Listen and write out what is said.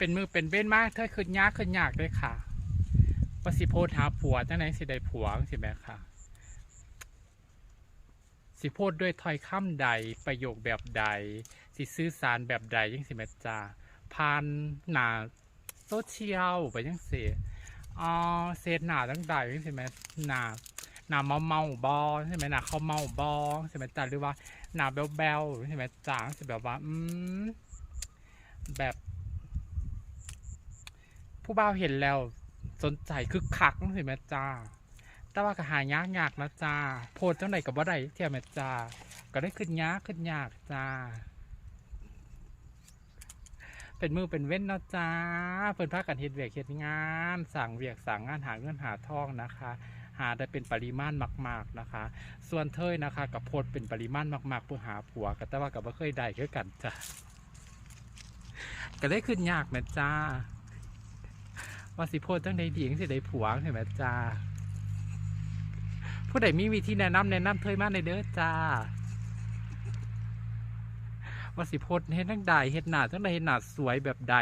เป็นมือเป็นเบ้นมากเธอขึ้นยากขึ้นยากเลยค่ะว่าสิโพดหาผัวจังไหนสิได้ผัวสิแม่ค่ะ สิโพดด้วยถ้อยคำใดประโยคแบบใด สิซื้อสารแบบใดยังสิแม่จ้าผ่านหนาโซเชียลไปยังสิอ๋อเซตหนาตั้งใดยังสิแม่หนาหนาเมาเมาบอใช่ไหมหนาเขาเมาบอใช่ไหมจ้าหรือว่าหนาแบลแบลใช่ไหมจ้าสิแบบว่าอืมแบบ ผู้บ่าวเห็นแล้ว สนใจคึกคักใช่ไหมจ้า แต่ว่าก็หายากยากนะจ้า โพดเจังใดกับว่าใดเทียมแม่จ้า ก็ได้ขึ้นยากขึ้นยากจ้า เป็นมือเป็นเว้นเนาะจ้า เพิ่นพากันเฮ็ดเวียกเฮ็ดงาน สั่งเวียกสั่งงานหาเงินหาทองนะคะหาได้เป็นปริมาณมาก ๆนะคะ ส่วนเทยนะคะกับโพดเป็นปริมาณมากๆเพื่อหาผัวก็แต่ว่ากับว่าเคยได้คือกันจ้าก็ได้ขึ้นยากแม่จ้า ว่าสิโพดจังใดดีงสิได้ผัวเห็นไหมจ้าผู้ใดมีวิธีแนะนำแนะนำเทยมากในเด้อจ้าว่าสิโพดเฮ็ดตั้งใดเฮ็ดหนาตั้งใดเฮ็ดหนาสวยแบบใด